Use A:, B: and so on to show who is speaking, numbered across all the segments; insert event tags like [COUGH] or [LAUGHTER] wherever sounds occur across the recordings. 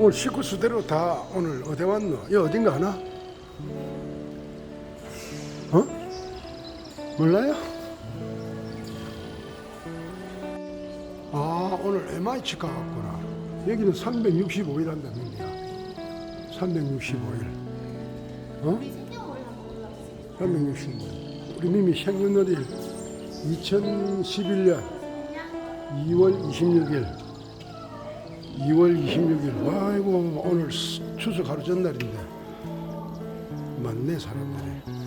A: 오늘 식구 수대로 다 오늘 어디 왔노? 이 어딘가 하나? 어? 몰라요? 아 오늘 MI치 가갔구나. 여기는 365일 한다는 얘기야. 365일. 어? 365일. 우리 미미 생년월일 2011년 2월 26일. 2월 26일. 아이고 오늘 스- 추석 하루 전날인데 많네 사람들이.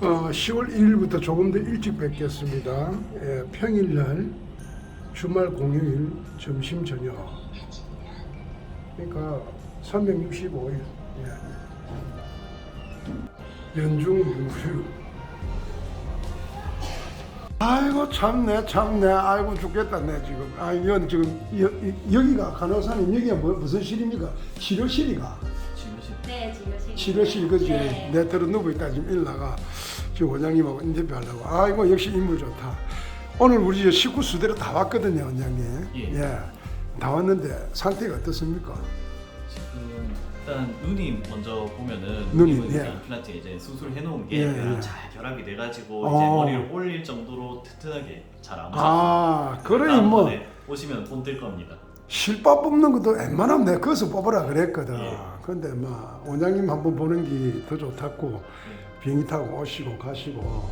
A: 어, 10월 1일부터 조금 더 일찍 뵙겠습니다. 예, 평일날 주말 공휴일 점심 저녁. 그러니까 365일. 예. 연중 무휴. 아이고 참네 참네 아이고 죽겠다 내 지금 아 이건 지금 여, 이- 여기가 간호사님 여기가 뭐, 무슨 실입니까 치료실이가
B: 네, 진료실.
A: 치료실 그지
B: 네.
A: 내 들어 누워 있다 지금 일나가 지금 원장님하고 인터뷰하려고 아이고 역시 인물 좋다 오늘 우리 저 식구 수대로 다 왔거든요 원장님
C: 예.
A: 다 왔는데 상태가 어떻습니까
C: 지금 일단 누님 먼저 보면은
A: 누님,
C: 누님은 이제
A: 예.
C: 임플란트 이제 수술 해 놓은 게
A: 예, 예.
C: 잘 결합이 돼가지고
A: 어.
C: 이제 머리를 올릴 정도로 튼튼하게
A: 잘안아 그러니 뭐
C: 오시면 돈들 겁니다.
A: 실밥 뽑는 것도 웬만하면 내가 거기서 뽑으라 그랬거든
C: 예.
A: 근데 뭐 원장님 한번 보는 게 더 좋다고
C: 예.
A: 비행기 타고 오시고 가시고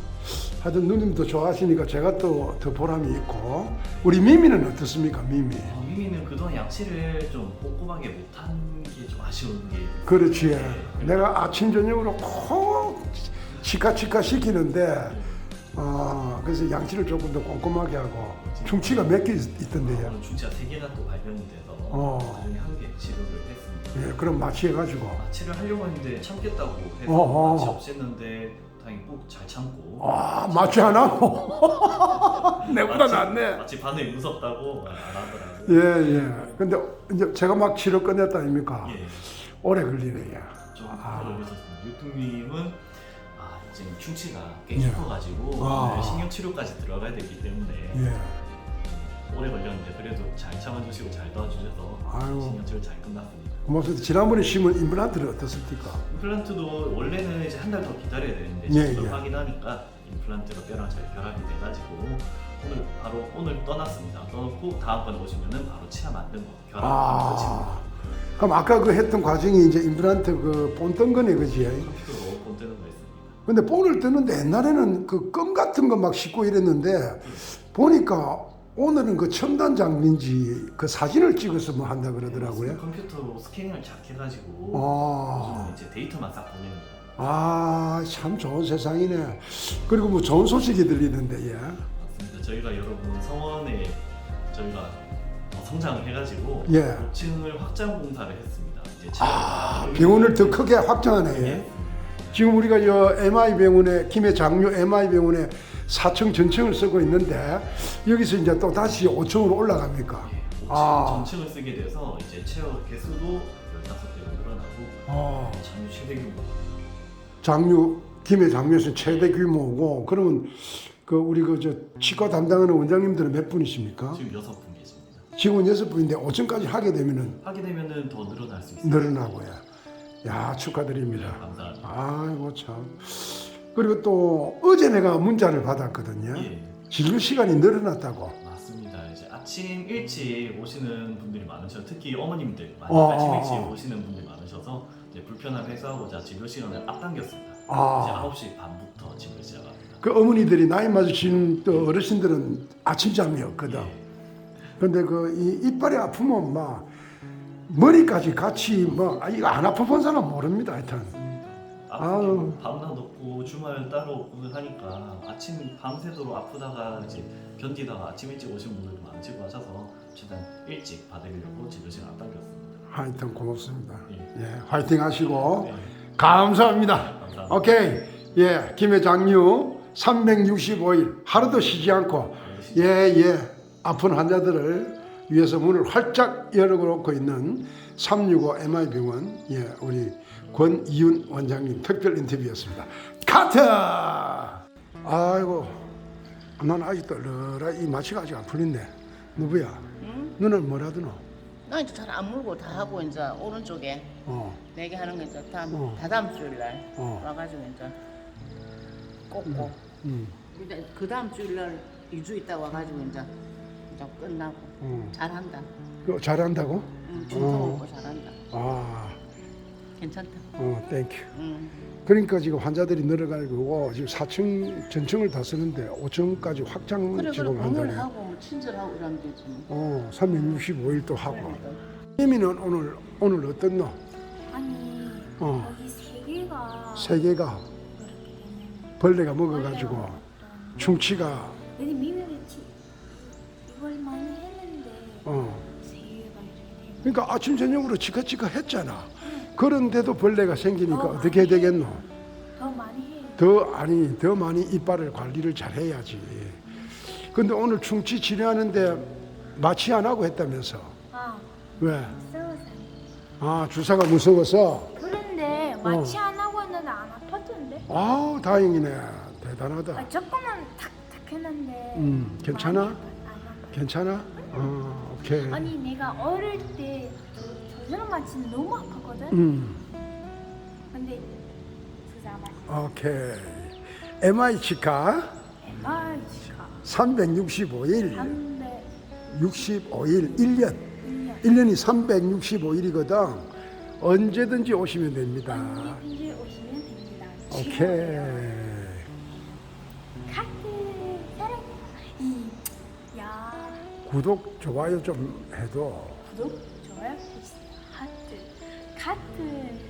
A: 하여튼 누님도 좋아하시니까 제가 또 더 보람이 있고 우리 미미는 어떻습니까 미미
C: 어, 미미는 그동안 양치를 좀 꼼꼼하게 못한 게 좀 아쉬운 게
A: 그렇지
C: 네.
A: 내가 아침 저녁으로 콕 치카치카 시키는데 어, 그래서 양치를 조금 더 꼼꼼하게 하고 충치가 몇 개 있던데요
C: 중치가 세 개나 또 발병이 돼서
A: 어.
C: 그중에 한 개 치료를 했습니다.
A: 예, 그럼 마취해가지고
C: 마취를 하려고 했는데 참겠다고 해서
A: 어허.
C: 마취 없앴는데 다행히 꼭 잘 참고
A: 아 마취 안 하고 [LAUGHS] 내보다 낫네
C: 마취 반응이 무섭다고 안 하더라고요.
A: 예 예 근데 이제 제가 막 치료 끝냈다 아닙니까
C: 예.
A: 오래 걸리네 야.
C: 좀
A: 아.
C: 유통님은 아 지금 충치가 꽤
A: 예.
C: 깊어가지고
A: 아.
C: 오늘 신경 치료까지 들어가야 되기 때문에
A: 예
C: 오래 걸렸는데 그래도 잘 참아주시고 잘 도와주셔서
A: 아유.
C: 신경 치료 잘 끝났습니다.
A: 고맙습니다 지난번에 심은 임플란트를 어떻습니까
C: 임플란트도 원래는 이제 한 달 더 기다려야 되는데
A: 예,
C: 지금
A: 예.
C: 확인하니까 임플란트가 뼈랑 잘 결합이 돼가지고 오늘 바로 오늘 떠났습니다. 떠났고 다음번에 오시면은 바로 치아 만든 거 결합
A: 아
C: 거칩니다.
A: 그럼 아까 그 했던 과정이 이제 임플란트 그 본뜬 거네 그지
C: 컴퓨터로 본 뜨는 거.
A: 근데 본을 뜨는데 옛날에는 그 껌 같은 거 막 씻고 이랬는데 보니까 오늘은 그 첨단 장비인지 그 사진을 찍어서 뭐 한다 그러더라고요.
C: 컴퓨터로 스캐닝을 잘 해가지고
A: 아.
C: 이제 데이터만 싹 보냅니다.
A: 아, 참 좋은 세상이네. 그리고 뭐 좋은 소식이 들리는데, 예.
C: 맞습니다. 저희가 여러분 성원에 저희가 어, 성장을 해가지고
A: 예.
C: 5층을 확장 공사를 했습니다. 이제
A: 아, 병원을 더 크게 확장하네. 예.
C: 예.
A: 지금 우리가 저 MI 병원에, 김해 장류 MI 병원에 4층 전층을 쓰고 있는데, 여기서 이제 또 다시 5층으로 올라갑니까?
C: 예, 5층
A: 아.
C: 전층을 쓰게 돼서 이제 체어 개수도 15배로 늘어나고
A: 어,
C: 장유 최대 규모
A: 장류, 김해 장류에서 최대 규모고, 그러면 그 우리 그 저 치과 담당하는 원장님들은 몇 분이십니까?
C: 지금 여섯 분 계십니다.
A: 직원 여섯 분인데 5층까지 하게 되면은
C: 하게 되면은 더 늘어날 수 있어요.
A: 늘어나고요. 야 축하드립니다.
C: 감사합니다.
A: 아이고 참. 그리고 또 어제 내가 문자를 받았거든요.
C: 예,
A: 진료 시간이 늘어났다고.
C: 맞습니다. 이제 아침 일찍 오시는 분들이 많으셔. 특히 어머님들 많이
A: 어,
C: 아침
A: 어,
C: 일찍
A: 어.
C: 오시는 분들이 많으셔서 이제 불편함을 해소하고자 진료 시간을 앞당겼습니다.
A: 아.
C: 이제 9시 반부터 진료 시작합니다.
A: 그 어머니들이 나이 맞으신 또 어르신들은 아침잠이 없거든.
C: 예.
A: 근데 그 이 이빨이 아프면 막 머리까지 같이 뭐 아, 이거 안 아파 본 사람 모릅니다. 하여튼. 아유.
C: 아프고 밤낮 없고 주말 따로 없고 하니까 아침 밤새도록 아프다가 이제 견디다가 아침 일찍 오신 분들도 많으시고 하셔서 최대한 일찍 받으려고 진료 시간 앞당겼습니다.
A: 하여튼 고맙습니다.
C: 예.
A: 예, 화이팅 하시고
C: 네,
A: 감사합니다.
C: 감사합니다.
A: 오케이. 예, 김해 장류 365일 하루도 쉬지 않고 예, 예. 아픈 환자들을 위해서 문을 활짝 열어놓고 있는 365 MI병원 예, 우리 권이윤 원장님 특별 인터뷰였습니다. 카트! 아이고, 난 아직도 러라 이 마취가 아직 안 풀린데. 누구야?
D: 응?
A: 너는 뭐라드노?
D: 나 이제 잘 안 물고 다 하고 이제 오른쪽에
A: 어,
D: 네개 하는 거 이제 다,
A: 어.
D: 다 다음 주일날
A: 어.
D: 와가지고 이제 꽂고
A: 음,
D: 이제 그 다음 주일날 2주 있다 와가지고 이제 이제 끝나고
A: 음.
D: 잘한다.
A: 그거 잘한다고?
D: 응, 중성
A: 어.
D: 먹고 잘한다.
A: 아,
D: 괜찮다.
A: 어, 땡큐.
D: 응.
A: 그러니까 지금 환자들이 늘어가지고 지금 4층 전층을 다 쓰는데 5층까지 확장
D: 그래 그래
A: 지금 한다네.
D: 공연하고 뭐 친절하고 이러면 되지 뭐.
A: 어, 365일 또 하고.
D: 그러니까.
A: 혜미는 오늘 오늘 어떻노?
B: 아니
A: 어.
B: 여기 세 개가
A: 세 개가 벌레가 먹어가지고
B: 벌레가
A: 충치가
B: 미 이걸 많이 했는데
A: 어. 그러니까 아침 저녁으로 치카치카 했잖아. 그런데도 벌레가 생기니까
B: 어,
A: 어떻게 해야 되겠노?
B: 더 많이 해요
A: 더 아니 더 많이 이빨을 관리를 잘 해야지. 근데 오늘 충치 치료하는데 마취 안 하고 했다면서
B: 아
A: 왜?
B: 무서워서
A: 아 주사가 무서워서.
B: 그런데
A: 어.
B: 마취 안 하고 했는데 안 아팠던데
A: 아우 다행이네. 대단하다.
B: 아, 조금만 탁탁 했는데
A: 음, 괜찮아?
B: 많이.
A: 괜찮아? 어 오케이.
B: 아니 내가 어릴 때 저저런 마취는 너무 아팠거든
A: 음
B: 근데 주사 맞
A: 오케이. MI 치과
B: MRC가
A: 365일
B: 300
A: 65일 1년
B: 1년
A: 1년이 365일이거든. 언제든지 오시면 됩니다.
B: 언제든지 오시면 됩니다.
A: 오케이.
B: 카트 사랑 이 야,
A: 구독 좋아요 좀 해도
B: 구독 좋아요. 하트 야